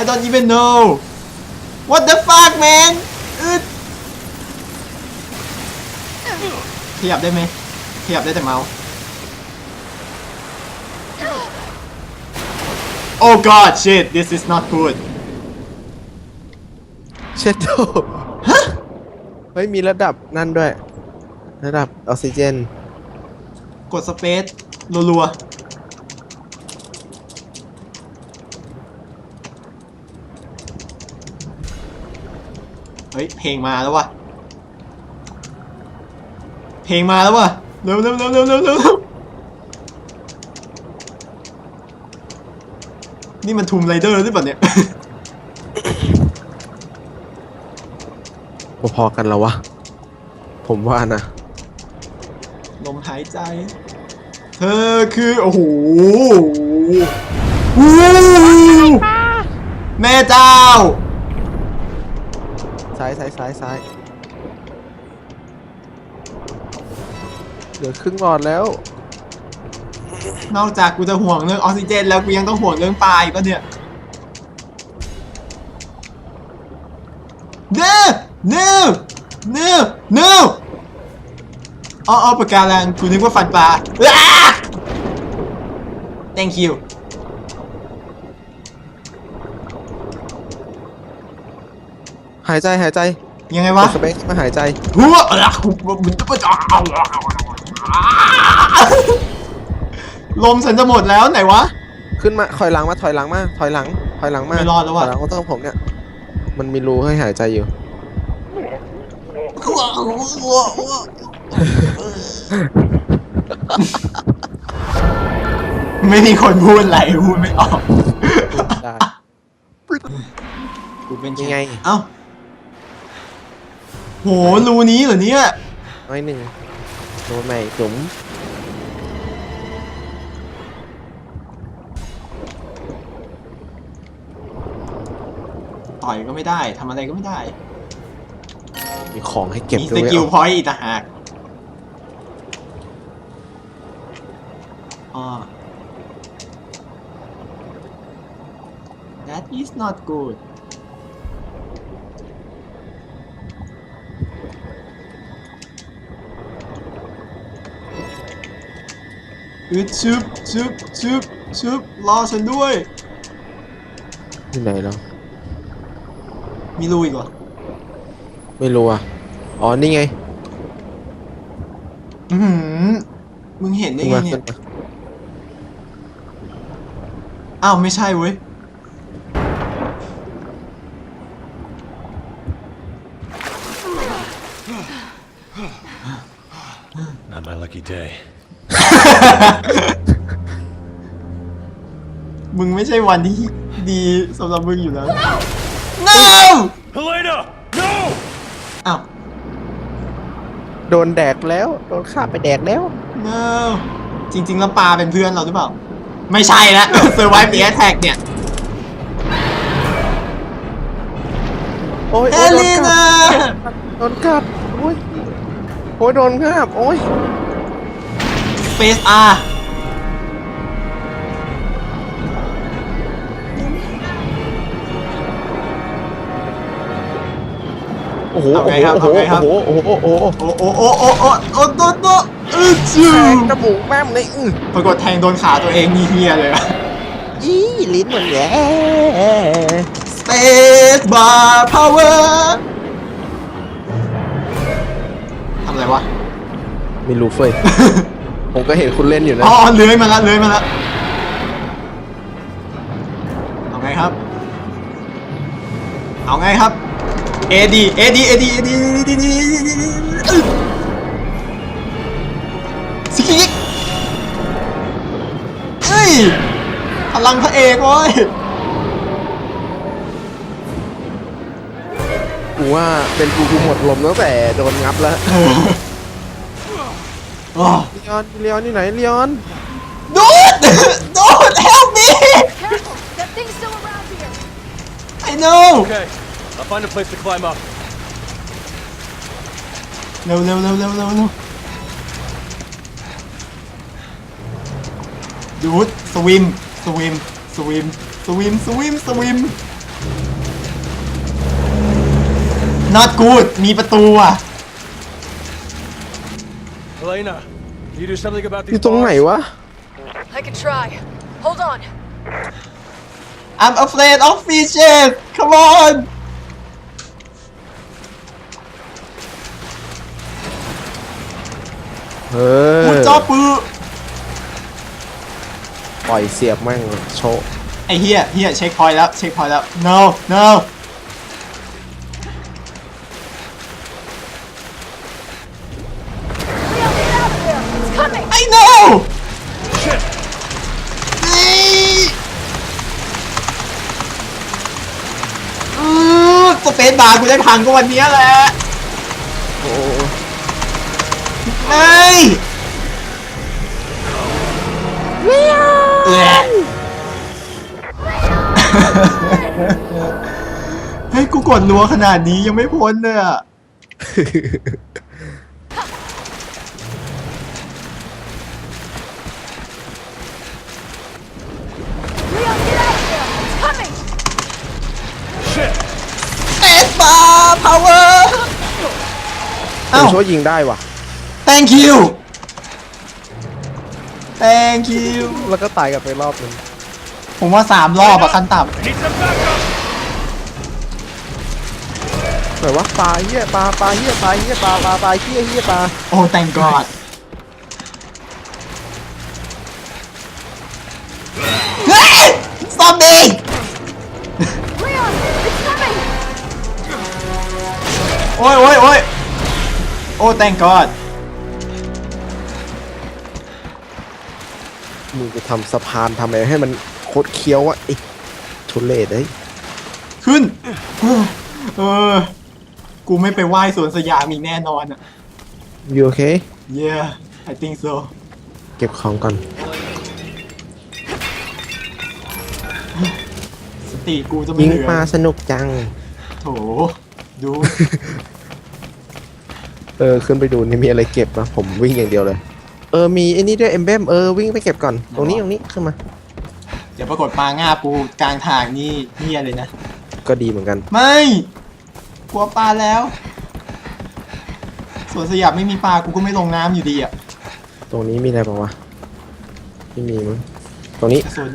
I don't even know What the fuck man อึดขยับได้ไหมขยับได้แต่เมาส์ Oh god shit this is not good เชดโดเฮ้ยมีระดับนั่นด้วย ระดับออกซิเจน กดสเปซรัวๆ เฮ้ยเพลงมาแล้ววะเพลงมาแล้ววะเร็วเร็วเร็วเร็วเร็วเร็วนี่มันทูมไรเดอร์หรือเปล่าเนี่ยพอๆกันแล้ววะ ผมว่านะ ลมหายใจ เธอคือ โอ้โหวู้แม่เจ้าซ้ายซ้ายซ้ายซ้ายเหลือครึ่งหลอดแล้ว นอกจากกูจะห่วงเรื่องออกซิเจน แล้วกูยังต้องห่วงเรื่องปลาอีกปะเนี่ยเนื้อเนื้อเนื้อเนื้ออ๋ออ๋อปากการังกูนึกว่าฟันปลา thank you หายใจหายใจยังไงกวะดสเปคมาหายใจหัวอะไรมันจะจะลมฉันจะหมดแล้วไหนวะ ขึ้นมาถอยหลังมาถอยหลังมาถอยหลังถอยหลังมาไม่รอดแล้วว่ะถอยหลังมาต้องผมเนี่ย มันมีรูให้หายใจอยู่ไม่มีคนพูดอะไรพูดไม่ออกได้กูเป็นยังไง เอ้า โหรูนี้เหรอเนี่ยน้อยหนึ่งโดนใหม่จุ๋มต่อยก็ไม่ได้ทำอะไรก็ไม่ได้ มีของให้เก็บมีด้สวยกิลอะพอยต์อีกต่างหากอ๋อ that is not good อึดชึบชึบชึบชึบรอฉันด้วย ที่ไหนแล้วมีรูอีกเหรอไม่รู้อะ อ๋อ นี่ไงอือหือมึงเห็นได้ขึ้นไงมาเนี่ขึ้ยนมาอ้าวไม่ใช่เว้ย Not my lucky day. มึงไม่ใช่วันที่ดีสำหรับมึงอยู่แล้ว no Helena! No! อ้าว โดนแดกแล้ว โดนฆ่าไปแดกแล้ว no จริง ๆ แล้วปลาเป็นเพื่อนเราหรือเปล่า ไม่ใช่แล้ว survive the attack เนี่ยโอ้ยเอโอ้ยโดนลิกันาดโดนกัดโอ้ยโอ้ยโดนกัดโอ้ย space R โอ้โหเอาโอ้ไงโหครับโอ้โหเอาไงครับ โอ้โหโอ้โหโอ้โหโอ้โอ้โอ้โอ้โอ้โอ้โตโตอือจูแทงจมูกแม่มเลยอื้อปรากฏแทงโดนขาตัวเองนี่เฮียเลยอะ อีลิ้นเหมือนแย่ space bar power ทำอะไรวะ ไม่รู้เฟ้ย ผมก็เห็นคุณเล่นอยู่นะ อ๋อเลื้อยมาแล้วเลื้อยมาแล้วเอาไงครับ เอาไงครับเอดีเอดีเอดีเอดีเอดีสิกิกเอ้ยพลังพระเอกเว้ยกูว่าเป็นกูกูหมดลมตั้งแต่โดนงับแล้ว โอ้ลีออนลีออนที่ไหนลีออนดูด ดูด help me Careful! That thing's still around here! I know Okay, I'll find a place to climb up. เร็วเร็วเร็วเร็วเร็วเร็วดูดสวิมสวิมสวิมสสวิมสวิมสวิม not good มีประตูอะ Helena, can you do something about อ these ยู่ตรงไหน bars? วะ I can try. Hold on. I'm afraid of fishes come on เอ กู อ จอปือ ปล่อยเสียบแม่งโชว์ ไอ้เฮียเฮียเช็คพอยต์แล้ว เช็คพอยต์แล้ว no no สเปซบาร์กูได้พังก็วันเนี้ยแหละโอ้ไม่แหละเฮ้ยกูกดรัวขนาดนี้ยังไม่พ้นเลยอะ พาวเวอร์ผเอ้ามช่วยยิงได้ว่ะ thank you thank you แล้วก็ตายกลับไปรอบนึงผมว่าสามรอบอะขั้นต่ I need some backup! ไหนวะปลาเหี้ยปลาปลาเหี้ยปลาเหี้ยปลาปลาปลาเหี้ยเหี้ยปลาำโอ้ thank god เฮ้ยซอมบี้ โอ้ยโอ้ยโอ้ยโอ้ thank god มึงจะทำสะพานทำอะไรให้มันโคตรเคี้ยวอะไอ้ทุเรศเอ้ยขึ้นเออเออ กูไม่ไปไหว้สวนสยามอีกแน่นอนอะอยู่โอเค yeah I think so เก็บของก่อน สติกูจะไม่ยิงเหลือปลาสนุกจัง โถ ดูเออขึ้นไปดูนี่มีอะไรเก็บนะผมวิ่งอย่างเดียวเลย เออมีไอ้นี่ด้วยเอมเบมเออวิ่งไปเก็บก่อนตรงนี้ตรงนี้ขึ้นมาเดี๋ยวปรากฏปลาง่าปูกลางทางนี่เฮียเลยนะ ก็ดีเหมือนกัน ไม่กลัวปลาแล้วสวนสยามไม่มีปลากูก็ไม่ลงน้ำอยู่ดีอะตรงนี้มีอะไรบ้างวะไม่มีมั้งตรงนี้กระสุน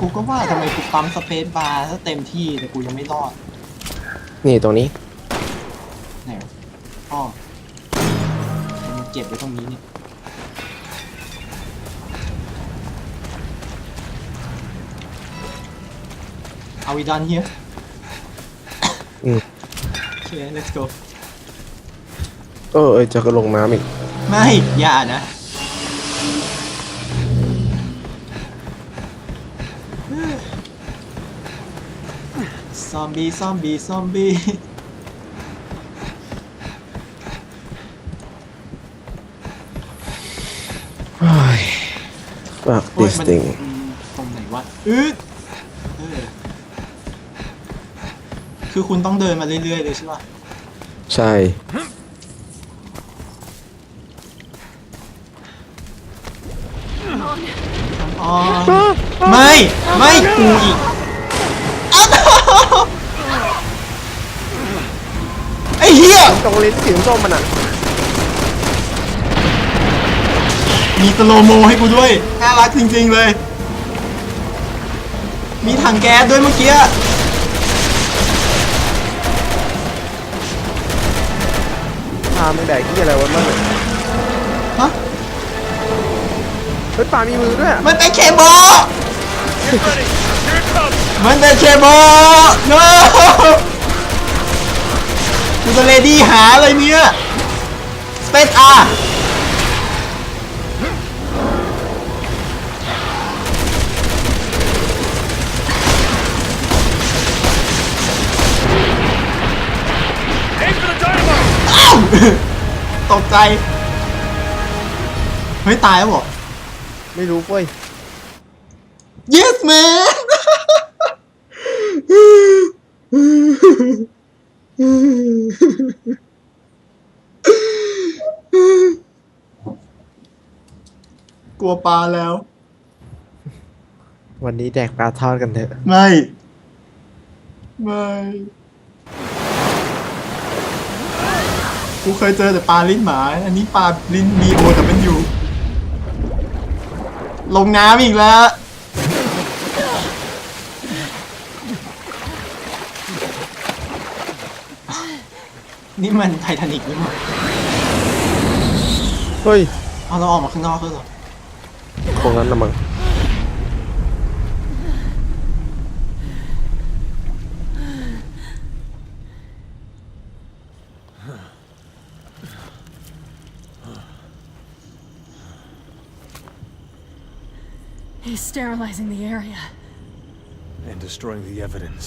กูก็ว่าทำไมกูปั๊มสเปซบาร์ถ้าเต็มที่แต่กูยังไม่รอดนี่ตรงนี้ ไหนวะอ๋อมันเก็บไว้ตรงนี้เนี่ย Are we done here? อืม โอเค let's go เออเออจะก็ลงน้ำอีก ไม่ อย่านะ ซอมบี้ซอมบี้ซอมบี้ fuck โอ้ย this มัน thing ตรงไหนวะอืดเออคือคุณต้องเดินมาเรื่อยๆเลยใช่ป่ะใช่อ๋อไม่ ไม่กูอีกอ้าว ไอ้เหี้ย ตรงลิ้นสีส้มมันอะมีสโลโมให้กูด้วย น่ารักจริงๆเลย มีถังแก๊สด้วยเมื่อกี้ ปลาไม่แดกที่อะไรวะมันฮะ เฮ้ยปลามีมือด้วยอะมันเป็นเคโบ Get ready! Here it comes! มันเป็นเคโบ no กูจะเลดี้หาอะไรเนี่ย Space R เ Aim for the dynamite! อ้าวตกใจ เฮ้ย ตายแล้วเหรอ ไม่รู้เว้ย yes man กลัวปลาแล้ว วันนี้แดกปลาทอดกันเถอะ ไม่ ไม่กูเคยเจอแต่ปลาลิ้นหมา อันนี้ปลาลิ้น B O แต่มันอยู่ ลงน้ำอีกแล้ว นี่มันไททานิกหรือเปล่าเฮ้ยเอาเราออกมาข้างนอกแล้วเหรอตรงนั้นนะมั้ง He's sterilizing the area. And destroying the evidence.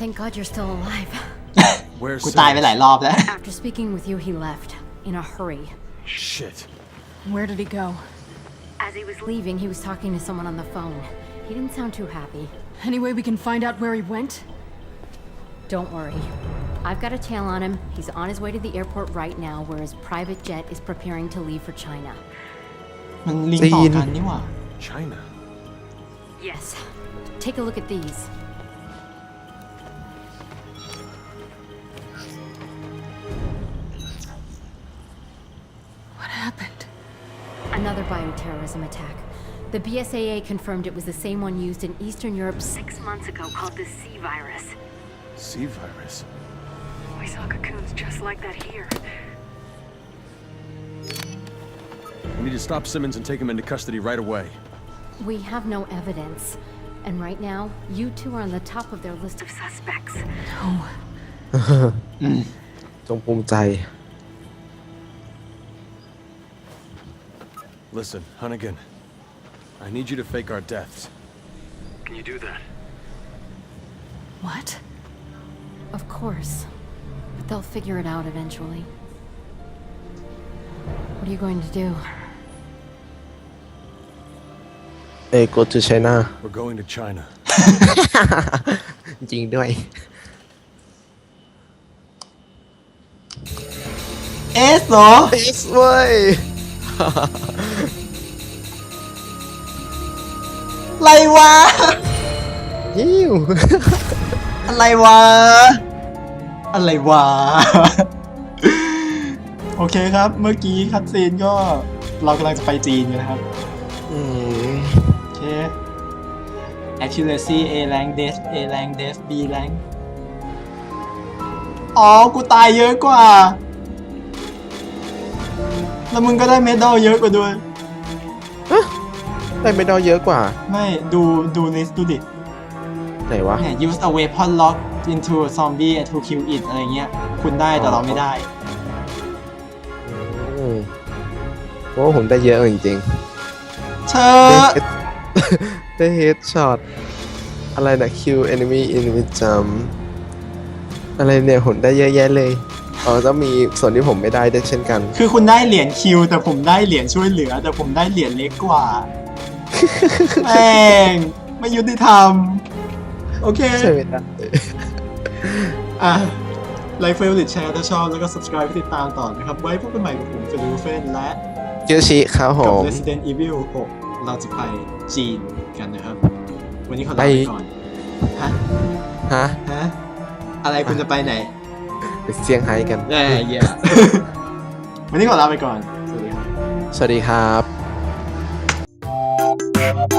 Thank God you're still alive. Where's กูตายไปหลายรอบแล้ว After speaking with you, he left. In a hurry. Shit. Where did he go? As he was leaving, he was talking to someone on the phone. He didn't sound too happy. Any way we can find out where he went? Don't worry. I've got a tail on him. He's on his way to the airport right now, where his private jet is preparing to leave for China. มันลิงก์ต่อกันนี่หว่า China. Yes. Take a look at these. Another bioterrorism attack. The BSAA confirmed it was the same one used in Eastern Europe six months ago called the C virus. C virus. We saw cocoons just like that here. We need to stop Simmons and take him into custody right away. We have no evidence. And right now, you two are on the top of their list of suspects. No. จงภูมิใจ Listen, Hunnigan. I need you to fake our deaths. Can you do that? What? Of course. But they'll figure it out eventually. What are you going to do? เอ้ย go to China We're going to China. จริงด้วย เอสเหรอ เอสเว้ย อะไรวะยิ้วอะไรวะ อะไรวะ โอเคครับ เมื่อกี้คัดซีนก็เรากำลังจะไปจีนกันนะครับอืมโอเค accuracy A rank des A rank des B rank อ๋อ กูตายเยอะกว่า แล้วมึงก็ได้เมดัลเยอะกว่าด้วย ได้ไม่ดอเยอะกว่า ไม่ดูดูลิสต์ดูดิไหนวะ เนี่ย use a weapon lock into a zombie to kill it อะไรเงี้ย คุณได้แต่เราไม่ได้ อืมโอ้ผมได้เยอะจริงเธๆ อ ได้เฮดช็อตอะไรนะ kill enemy in with jump อะไรเนี่ยผมได้เยอะแยะเลยอ๋อต้องมีส่วนที่ผมไม่ได้ด้วยเช่นกัน คือคุณได้เหรียญคิว แต่ผมได้เหรียญช่วยเหลือ แต่ผมได้เหรียญเล็กกว่า แม่งไม่ยุติธรรม โอเคใช่ไหมล่ะอะไลค์เฟลหรือแชร์ถ้าชอบ แล้วก็ subscribe ติดตามต่อนะครับ ไว้พบกันใหม่กับผมเฟลูเฟนและเกียวชิครับผกับ ม Resident Evil 6 เราจะไปจีนกันนะครับ วันนี้ขอลาไปไป ก่อน ฮะ ฮะฮะ อะไรคุณจะไปไหนไปเซี่ยงไฮ้กันแย่เย่วันนี้ขอลาไปก่อน สวัสดีครับ สวัสดีครับ Thank you.